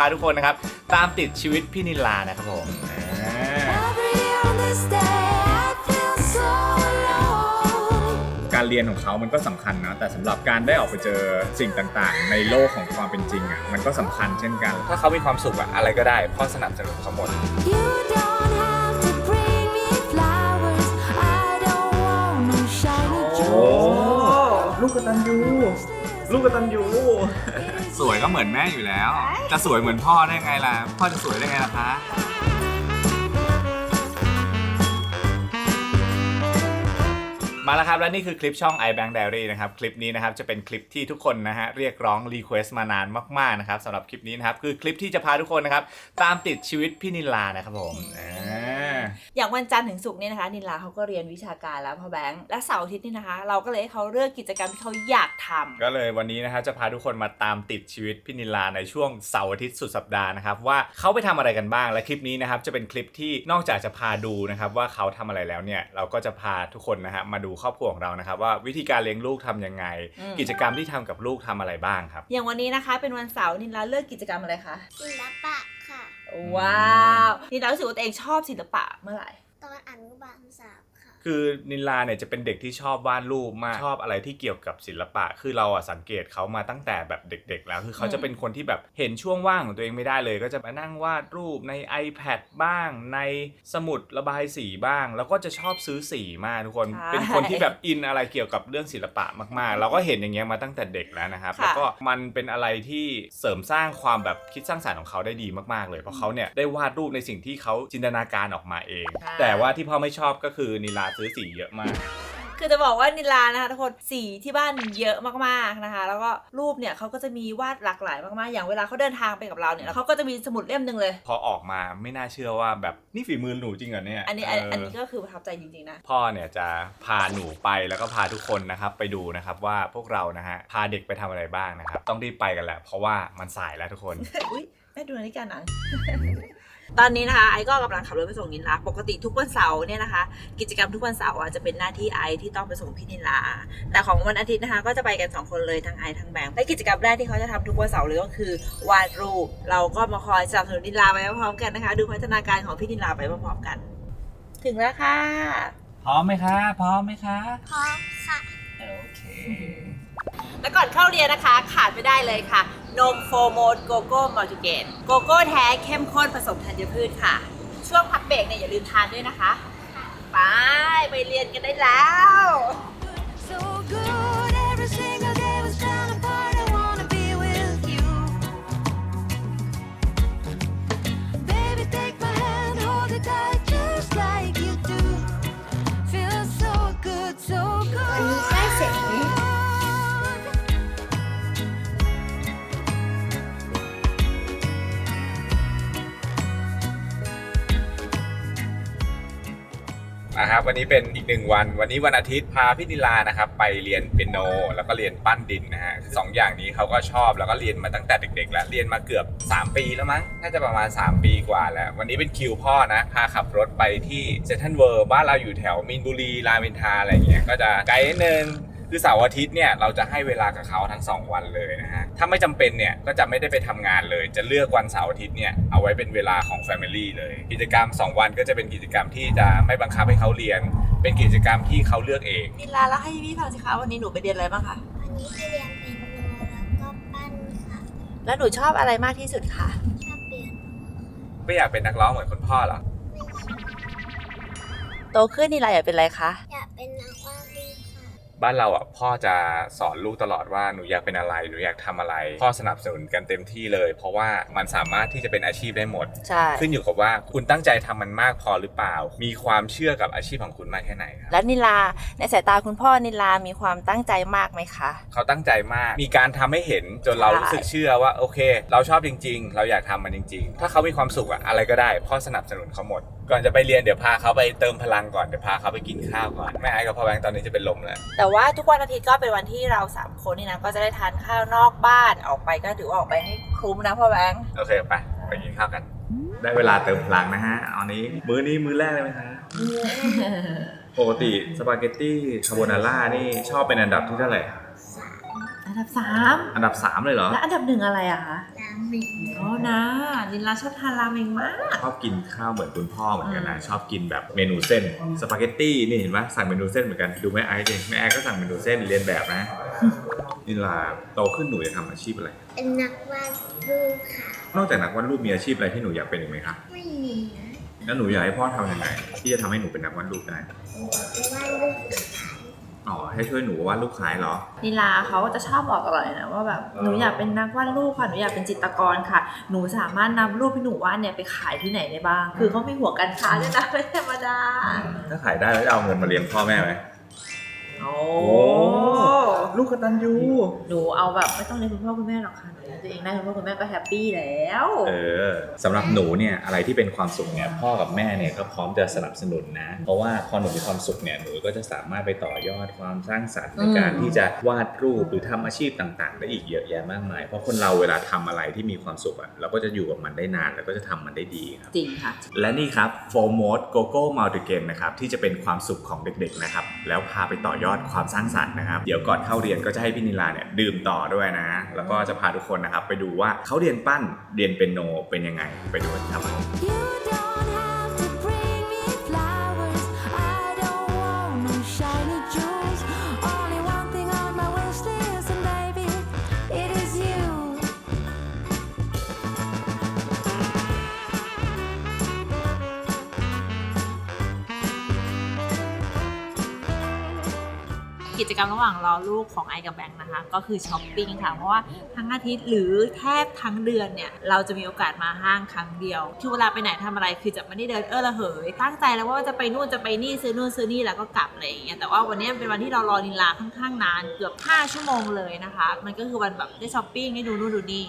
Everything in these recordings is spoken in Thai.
พาทุกคนนะครับ ตามติดชีวิตพี่นิลานะครับผมอ่า Every on this day, I feel so alone. การเรียนของเขามันก็สำคัญนะ แต่สำหรับการได้ออกไปเจอสิ่งต่างๆ ในโลกของความเป็นจริงอะ มันก็สำคัญเช่นกัน ถ้าเขามีความสุขอะอะไรก็ได้พ่อสนับสนุนเขาหมด You don't have to bring me flowers. I don't want no shiny โอ้ jewels. ลูกกตันยู ลูกกตันยูสวยก็เหมือนแม่อยู่แล้ว จะสวยเหมือนพ่อได้ไงล่ะ พ่อจะสวยได้ไงล่ะคะมาแล้วครับและนี่คือคลิปช่อง iBank Diary นะครับ คลิปนี้นะครับจะเป็นคลิปที่ทุกคนนะฮะเรียกร้องรีเควสต์มานานมากๆนะครับสำหรับคลิปนี้นะครับคือคลิปที่จะพาทุกคนนะครับตามติดชีวิตพี่นิลานะครับผม อ่าอย่างวันจันทร์ถึงศุกร์เนี่ยนะคะ นิลาเขาก็เรียนวิชาการแล้วพ่อแบงค์และเสาร์อาทิตย์นี่นะคะ เราก็เลยให้เขาเลือกกิจกรรมที่เขาอยากทำก็เลยวันนี้นะครับจะพาทุกคนมาตามติดชีวิตพี่นิลาในช่วงเสาร์อาทิตย์สุดสัปดาห์นะครับว่าเขาไปทำอะไรกันบ้างและคลิปนี้นะครับจะเป็นคลิปที่นอกจากจะพาดูนะครับว่าเขาทำอะไรแล้วเนี่ยเราก็จะพาทุกคนนะฮะมาดูครอบครัวของเรานะครับว่าวิธีการเลี้ยงลูกทำยังไงอืมกิจกรรมที่ทำกับลูกทำอะไรบ้างครับ อย่างวันนี้นะคะเป็นวันเสาร์นิลาเลือกกิจกรรมอะไรคะศิลปะค่ะ ว้าวนิลารู้สึกว่าตัวเองชอบศิลปะเมื่อไหร่ ตอนอนุบาลสาม ค่ะคือนิลาเนี่ยจะเป็นเด็กที่ชอบวาดรูปมากชอบอะไรที่เกี่ยวกับศิลปะ คือเราอะสังเกตเขามาตั้งแต่แบบเด็ก ๆ แล้วคือเขาจะเป็นคนที่แบบเห็นช่วงว่างของตัวเองไม่ได้เลย ก็จะมานั่งวาดรูปใน iPad บ้าง ในสมุดระบายสีบ้าง แล้วก็จะชอบซื้อสีมากทุกคน ใช่ เป็นคนที่แบบอินอะไรเกี่ยวกับเรื่องศิลปะมากๆ เราก็เห็นอย่างเงี้ยมาตั้งแต่เด็กแล้วนะครับ ค่ะ แล้วก็มันเป็นอะไรที่เสริมสร้างความแบบคิดสร้างสรรค์ของเขาได้ดีมากๆเลย เพราะเขาเนี่ยได้วาดรูปในสิ่งที่เขาจินตนาการออกมาเอง แต่ว่าที่พ่อไม่ชอบก็คือนิลาซื้อสีเยอะมาก คือจะบอกว่านิลานะคะทุกคนสีที่บ้านเยอะมากๆนะคะ แล้วก็รูปเนี่ยเขาก็จะมีวาดหลากหลายมากๆ อย่างเวลาเขาเดินทางไปกับเราเนี่ยเขาก็จะมีสมุดเล่มหนึ่งเลย พอออกมาไม่น่าเชื่อว่าแบบนี่ฝีมือหนูจริงเหรอเนี่ยอันนี้อันเอันนี้ก็คือประทับใจจริงๆนะพ่อเนี่ยจะพาหนูไปแล้วก็พาทุกคนนะครับไปดูนะครับว่าพวกเรานะฮะพาเด็กไปทำอะไรบ้างนะครับต้องรีบไปกันแหละเพราะว่ามันสายแล้วทุกคนอุ้ยแม่ดูนาฬิกาหนัง ตอนนี้นะคะไอซ์ก็กำลังขับรถไปส่งนิลาปกติทุกวันเสาร์เนี่ยนะคะ กิจกรรมทุกวันเสาร์อะจะเป็นหน้าที่ไอซ์ที่ต้องไปส่งพี่นิลาแต่ของวันอาทิตย์นะคะ ก็จะไปกันสองคนเลยทั้งไอซ์ทั้งแบงค์และกิจกรรมแรกที่เขาจะทำทุกวันเสาร์เลยก็คือวาดรูปเราก็มาคอยสนับสนุนนิลาไปพร้อมๆกันนะคะ ดูพัฒนาการของพี่นิลาไปพร้อมๆกัน ถึงแล้วค่ะ พร้อมไหมคะ พร้อมไหมคะ พร้อมค่ะโอเค แล้วก่อนเข้าเรียนนะคะขาดไม่ได้เลยค่ะ นมโฟโมดโกโก้มัลติเกนโกโก้แท้เข้มข้นผสมธัญพืชค่ะ ช่วงพักเบรกเนี่ยอย่าลืมทานด้วยนะคะ ไปไปเรียนกันได้แล้ว นะครับวันนี้เป็นอีกหนึ่งวัน วันนี้วันอาทิตย์พาพี่นิลานะครับไปเรียนเปียโน แล้วก็เรียนปั้นดินนะฮะสองอย่างนี้เขาก็ชอบแล้วก็เรียนมาตั้งแต่เด็ก ๆ แล้วเรียนมาเกือบ 3 ปีแล้วมั้งน่าจะประมาณ 3 ปีกว่าแล้ว วันนี้เป็นคิวพ่อนะพาขับรถไปที่เซนทรัลเวิร์บ้านเราอยู่แถวมีนบุรีรามอินทราอะไรเงี้ยก็จะไกลนิดนึง คือเสาร์อาทิตย์เนี่ยเราจะให้เวลากับเขาทั้ง 2 วันเลยนะฮะถ้าไม่จำเป็นเนี่ยก็จะไม่ได้ไปทำงานเลย จะเลือกวันเสาร์อาทิตย์เนี่ยเอาไว้เป็นเวลาของ Family เลย กิจกรรม 2 วันก็จะเป็นกิจกรรมที่จะไม่บังคับให้เขาเรียน เป็นกิจกรรมที่เขาเลือกเองนิลาแล้วให้พี่ฟังสิคะวันนี้หนูไปเรียนอะไรบ้างคะวันนี้ไปเรียนเปียโนแล้วก็ปั้นค่ะแล้วหนูชอบอะไรมากที่สุดคะชอบเปียโนไม่อยากเป็นนักร้องเหมือนคุณพ่อเหรอโตขึ้นนิลาอยากเป็นอะไรคะอยากเป็นนักวาดรูปค่ะ บ้านเราอะพ่อจะสอนลูกตลอดว่าหนูอยากเป็นอะไรหนูอยากทำอะไร พ่อสนับสนุนกันเต็มที่เลย เพราะว่ามันสามารถที่จะเป็นอาชีพได้หมดใช่ขึ้นอยู่กับว่าคุณตั้งใจทำมันมากพอหรือเปล่า มีความเชื่อกับอาชีพของคุณมากแค่ไหนครับและนิลาในสายตาคุณพ่อนิลามีความตั้งใจมากไหมคะ เขาตั้งใจมากมีการทำให้เห็นจนเรารู้สึกเชื่อว่าโอเค เราชอบจริง ๆ เราอยากทำมันจริง ๆ ถ้าเขามีความสุขอะอะไรก็ได้ พ่อสนับสนุนเขาหมด ก่อนจะไปเรียนเดี๋ยวพาเขาไปเติมพลังก่อนเดี๋ยวพาเขาไปกินข้าวก่อนแม่ไอ้กับพ่อแบงค์ตอนนี้จะเป็นลมแล้วแต่ว่าทุกวันอาทิตย์ก็เป็นวันที่เราสามคนนี่นะก็จะได้ทานข้าวนอกบ้านออกไปก็ถือว่าออกไปให้คุ้มนะพ่อแบงค์โอเคไปไปกินข้าวกัน ได้เวลาเติมพลังนะฮะอันนี้มื้อนี้มื้อแรกเลยไหมคะปกติสปาเกตตี้คาโบนาร่านี่ชอบเป็นอันดับที่เท่าไหร่อัน ดับสามอันดับสามเลยเหรอ และอันดับหนึ่งอะไรอะคะน้เมงอ๋อนะนิลาชอบทานราเมงมาก ชอบกินข้าวเหมือนคุณพ่อเหมือนกันนะ ชอบกินแบบเมนูเส้นสปาเกตตี้นี่เห็นไหมสั่งเมนูเส้นเหมือนกันดูแม่ไอซ์ดิแม่ไอซ์ก็สั่งเมนูเส้นเรียนแบบนะนิลาโตขึ้นหนูจะทำอาชีพอะไร เป็นนักวาดรูปค่ะ นอกจากนักวาดรูปมีอาชีพอะไรที่หนูอยากเป็นอีกไหมคะไม่มีนะแล้วหนูอยากให้พ่อทำยังไงที่จะทำให้หนูเป็นนักวาดรูปได้ วาดรูป อ๋อให้ช่วยหนูวาดรูปขายเหรอนิลาเขาจะชอบบอกตลอดเลยนะว่าแบบหนูอยากเป็นนักวาดรูปค่ะหนูอยากเป็นจิตรกรค่ะ หนูสามารถนำรูปที่หนูวาดเนี่ยไปขายที่ไหนได้บ้าง คือเขามีหัวการค้าด้วยนะไม่ธรรมดาถ้าขายได้แล้วจะเอาเงินมาเลี้ยงพ่อแม่ไหมโอ้ ลูกกตันยูหนูเอาแบบไม่ต้องเลี้ยงคุณพ่อคุณแม่หรอกค่ะหนูเลี้ยงตัวเองได้คุณพ่อคุณแม่ก็แฮปปี้แล้วเออสำหรับหนูเนี่ยอะไรที่เป็นความสุขเนี่ยพ่อกับแม่เนี่ยก็พร้อมจะสนับสนุนนะ เพราะว่าพอหนูมีความสุขเนี่ยหนูก็จะสามารถไปต่อยอดความสร้างสรรค์ในการที่จะวาดรูปหรือทำอาชีพต่างๆ ได้อีกเยอะแยะมากมาย เพราะคนเราเวลาทำอะไรที่มีความสุขอะเราก็จะอยู่กับมันได้นานแล้วก็จะทำมันได้ดีครับจริงค่ะและนี่ครับโฟม o ดโกโก้มัลติเกนนะครับที่จะเป็นความสุขของเด็กๆนะครับแล้วพาไปต่อยอดความสร้างสรรค์นะครับเดี๋ยวก่อนเข้าเรียนก็จะให้พี่นิลาเนี่ยดื่มต่อด้วยนะ แล้วก็จะพาทุกคนนะครับไปดูว่าเขาเรียนปั้นเรียนเป็นโนเป็นยังไงไปดูกันครับ กิจกรรมระหว่างรอลูกของไอกับแบงค์นะคะ ก็คือช้อปปิ้งค่ะ เพราะว่าทั้งอาทิตย์หรือแทบทั้งเดือนเนี่ย เราจะมีโอกาสมาห้างครั้งเดียวคือเวลาไปไหนทำอะไรคือจะไม่ได้เดินเออระเหย ตั้งใจแล้วว่าจะไปนู่นจะไปนี่ซื้อนู่นซื้อนี่แล้วก็กลับอะไรอย่างเงี้ยแต่ว่าวันนี้เป็นวันที่เรารอนิลาค่อนข้างนานเกือบ 5 ชั่วโมงเลยนะคะ มันก็คือวันแบบได้ช้อปปิ้งได้ดูนู่นดูนี่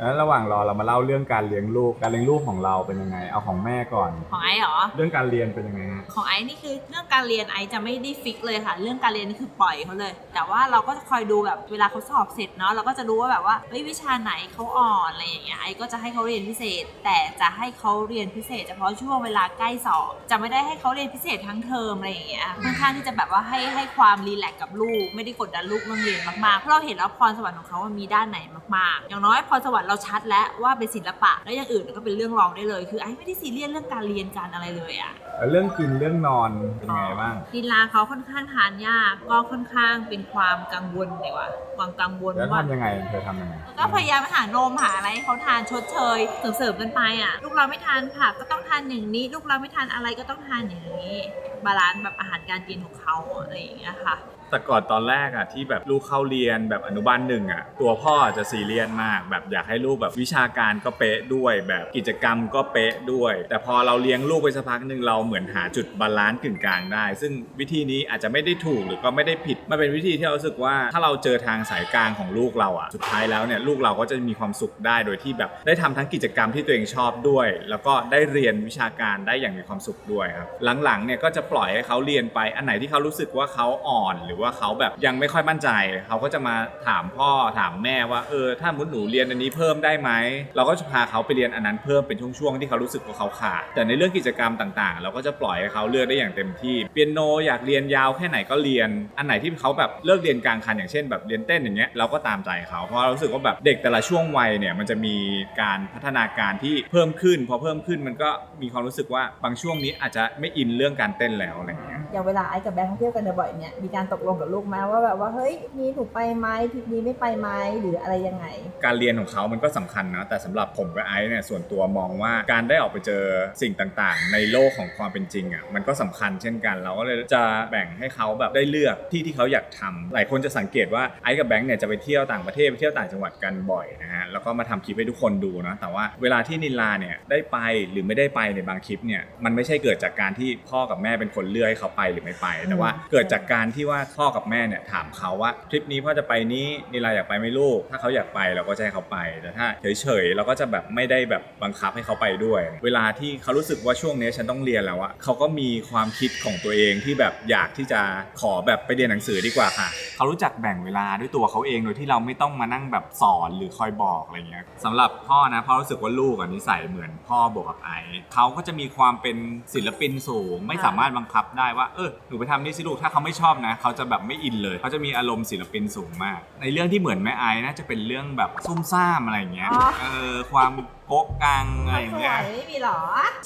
อะไรอย่างเงี้ยค่ะแล้วระหว่างรอเรามาเล่าเรื่องการเลี้ยงลูก การเลี้ยงลูกของเราเป็นยังไง เอาของแม่ก่อน ของไอเหรอ เรื่องการเรียนเป็นยังไงฮะ ของไอซ์นี่คือเรื่องการเรียนไอซ์จะไม่ได้ฟิกเลยค่ะ เรื่องการเรียนนี่คือปล่อยเขาเลย แต่ว่าเราก็จะคอยดูแบบเวลาเขาสอบเสร็จเนาะเราก็จะรู้ว่าแบบว่าเฮ้ยวิชาไหนเขาอ่อนอะไรอย่างเงี้ยไอซ์ก็จะให้เขาเรียนพิเศษ แต่จะให้เขาเรียนพิเศษ เฉพาะช่วงเวลาใกล้สอบจะไม่ได้ให้เขาเรียนพิเศษทั้งเทอมอะไรอย่างเงี้ยค่อนข้างที่จะแบบว่าให้ให้ความรีแลกซ์กับลูก ไม่ได้กดดันลูกเรื่องเรียนมากๆเพราะเราเห็นแล้วพรสวรรค์ของเขาว่ามีด้านไหนมากๆ อย่างน้อยพรสวรรค์เราชัดแล้วว่าเป็นศิลปะ แล้วอย่างอื่นก็เป็นเรื่องรองได้เลย คือไอซ์ไม่ได้ซีเรียสเรื่องการเรียนการอะไรเลยอะแล้วเรื่องกินเรื่องนอนเป็นยังไงบ้างลีลาเขาค่อนข้างทานยากก็ค่อนข้างเป็นความกังวลดีกว่าความกังวลแล้วว่าทำยังไงเธอทำยังไงก็พยายามหานมหาอะไรให้เขาทานชดเชยเสริมๆกันไปอะลูกเราไม่ทานผักก็ต้องทานอย่างนี้ ลูกเราไม่ทานอะไรก็ต้องทานอย่างนี้ บาลานซ์แบบอาหารการกินของเขาอะไรอย่างเงี้ยค่ะ แต่ก่อนตอนแรกอะที่แบบลูกเข้าเรียนแบบอนุบาลหนึ่งอะตัวพ่อจะซีเรียสมาก แบบอยากให้ลูกแบบวิชาการก็เป๊ะด้วยแบบกิจกรรมก็เป๊ะด้วย แต่พอเราเลี้ยงลูกไปสักพักหนึ่งเราเหมือนหาจุดบาลานซ์กึ่งกลางได้ ซึ่งวิธีนี้อาจจะไม่ได้ถูกหรือก็ไม่ได้ผิดมันเป็นวิธีที่เราสึกว่าถ้าเราเจอทางสายกลางของลูกเราอะสุดท้ายแล้วเนี่ยลูกเราก็จะมีความสุขได้โดยที่แบบได้ทำทั้งกิจกรรมที่ตัวเองชอบด้วย แล้วก็ได้เรียนวิชาการได้อย่างมีความสุขด้วยครับหลังๆเนี่ยก็จะปล่อยให้เขาเรียนไปอันไหนที่เขารู้สึกว่าเขาอ่อนหรือว่าเขาแบบยังไม่ค่อยมั่นใจ เขาก็จะมาถามพ่อถามแม่ว่าเออถ้ามุดหนูเรียนอันนี้เพิ่มได้ไหมเราก็จะพาเขาไปเรียนอันนั้นเพิ่มเป็นช่วงๆที่เขารู้สึกว่าเขาขาดแต่ในเรื่องกิจกรรมต่างๆ เราก็จะปล่อยให้เขาเลือกได้อย่างเต็มที่เปียโนอยากเรียนยาวแค่ไหนก็เรียน อันไหนที่เขาแบบเลิกเรียนกลางคันอย่างเช่น แบบเรียนเต้นอย่างเงี้ยเราก็ตามใจเขาเพราะเรารู้สึกว่าแบบเด็กแต่ละช่วงวัยเนี่ยมันจะมีการพัฒนาการที่เพิ่มขึ้น พอเพิ่มขึ้นมันก็มีความรู้สึกว่าบางช่วงนี้อาจจะไม่อินเรื่องการเต้นแล้วอะไรเงี้ย อย่างเวลาไอ้กับแบงค์เที่ยวกันบ่อยเนี่ยมีการตกลงกับลูกไหมว่าแบบว่าเฮ้ยนี้หนูไปไหมทริปนี้ไม่ไปไหมหรืออะไรยังไง การเรียนของเขามันก็สำคัญนะแต่สำหรับผมกับไอซ์เนี่ยส่วนตัวมองว่าการได้ออกไปเจอสิ่งต่างๆ ในโลกของความเป็นจริงอะมันก็สำคัญเช่นกัน เราก็เลยจะแบ่งให้เขาแบบได้เลือกที่ที่เขาอยากทำหลายคนจะสังเกตว่าไอซ์กับแบงค์เนี่ยจะไปเที่ยวต่างประเทศไปเที่ยวต่างจังหวัดกันบ่อยนะฮะแล้วก็มาทำคลิปให้ทุกคนดูนะแต่ว่าเวลาที่นิลาเนี่ยได้ไปหรือไม่ได้ไปในบางคลิปเนี่ยมันไม่ใช่เกิดจากการที่พ่อกับแม่เป็นคนเลือกให้เขาไปหรือไม่ไป แต่ว่าเกิดจากการที่ว่าพ่อกับแม่เนี่ยถามเขาว่าทริปนี้พ่อจะไปนี้นิลาอยากไปไหมลูก ถ้าเขาอยากไปเราก็จะให้เขาไป แต่ถ้าเฉยๆเราก็จะแบบไม่ได้แบบบังคับให้เขาไปด้วย เวลาที่เขารู้สึกว่าช่วงนี้ฉันต้องเรียนแล้วอะเขาก็มีความคิดของตัวเองที่แบบอยากที่จะขอแบบไปเรียนหนังสือดีกว่าค่ะ เขารู้จักแบ่งเวลาด้วยตัวเขาเองโดยที่เราไม่ต้องมานั่งแบบสอนหรือคอยบอกอะไรเงี้ยสำหรับพ่อนะพ่อรู้สึกว่าลูกอะนิสัยเหมือนพ่อบวกกับไอซ์เขาก็จะมีความเป็นศิลปินสูง ไม่สามารถบังคับได้ว่าเออหนูไปทำนี่สิลูกถ้าเขาไม่ชอบนะ เขาจะแบบไม่อินเลย เขาจะมีอารมณ์ศิลปินสูงมาก ในเรื่องที่เหมือนแม่ไอ้น่าจะเป็นเรื่องแบบซุ่มซ่ามอะไรอย่างเงี้ยอ๋อ เออความโก๊กกังอะไรอย่างสวเงี้ยยไม่มีหรอ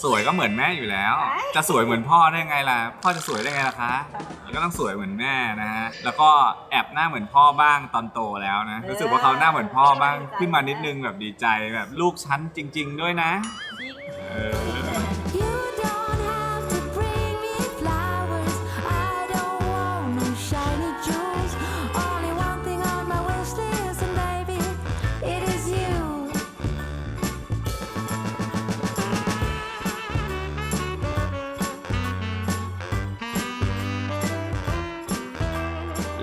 สวยก็เหมือนแม่อยู่แล้ว เอ้ย จะสวยเหมือนพ่อได้ไงล่ะ พ่อจะสวยได้ไงล่ะคะ ก็ต้องสวยเหมือนแม่นะฮะ แล้วก็แอบหน้าเหมือนพ่อบ้างตอนโตแล้วนะ รู้สึกว่าเขาหน้าเหมือนพ่อบ้าง ขึ้นมานิดนึงแบบดีใจแบบลูกฉันจริง ๆ ด้วยนะเออ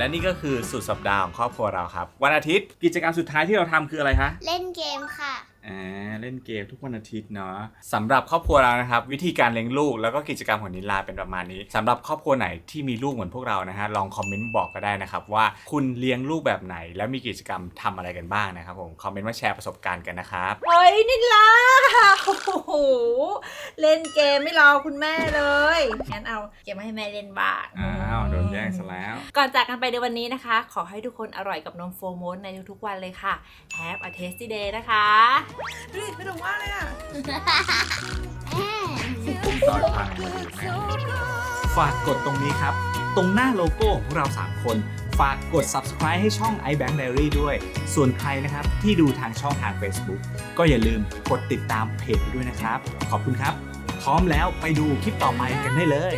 และนี่ก็คือสุดสัปดาห์ของครอบครัวเราครับ วันอาทิตย์กิจกรรมสุดท้ายที่เราทำคืออะไรคะ เล่นเกมค่ะ อ่าเล่นเกมทุกวันอาทิตย์เนาะสำหรับครอบครัวเรานะครับ วิธีการเลี้ยงลูกแล้วก็กิจกรรมของนิลาเป็นประมาณนี้สำหรับครอบครัวไหนที่มีลูกเหมือนพวกเรานะฮะลองคอมเมนต์บอกก็ได้นะครับ ว่าคุณเลี้ยงลูกแบบไหน แล้วมีกิจกรรมทำอะไรกันบ้างนะครับผมคอมเมนต์มาแชร์ประสบการณ์กันนะครับ เฮ้ยนิลาโอ้โหเล่นเกมไม่รอคุณแม่เลยงั้นเอาเกมมาให้แม่เล่นบ้าง อ้าวโดนแย่งซะแล้ว ก่อนจากกันไปในวันนี้นะคะ ขอให้ทุกคนอร่อยกับนมโฟร์โมสในทุกๆวันเลยค่ะ Have a tasty day นะคะดูดิไม่ต้องว่าเลยอะตอยพังเลยแม่ฝากกดตรงนี้ครับ ตรงหน้าโลโก้ของเรา 3 คน ฝากกด subscribe ให้ช่อง iBank Diary ด้วย ส่วนใครนะครับที่ดูทางช่องทาง Facebook ก็อย่าลืมกดติดตามเพจไปด้วยนะครับ ขอบคุณครับ พร้อมแล้วไปดูคลิปต่อไปกันได้เลย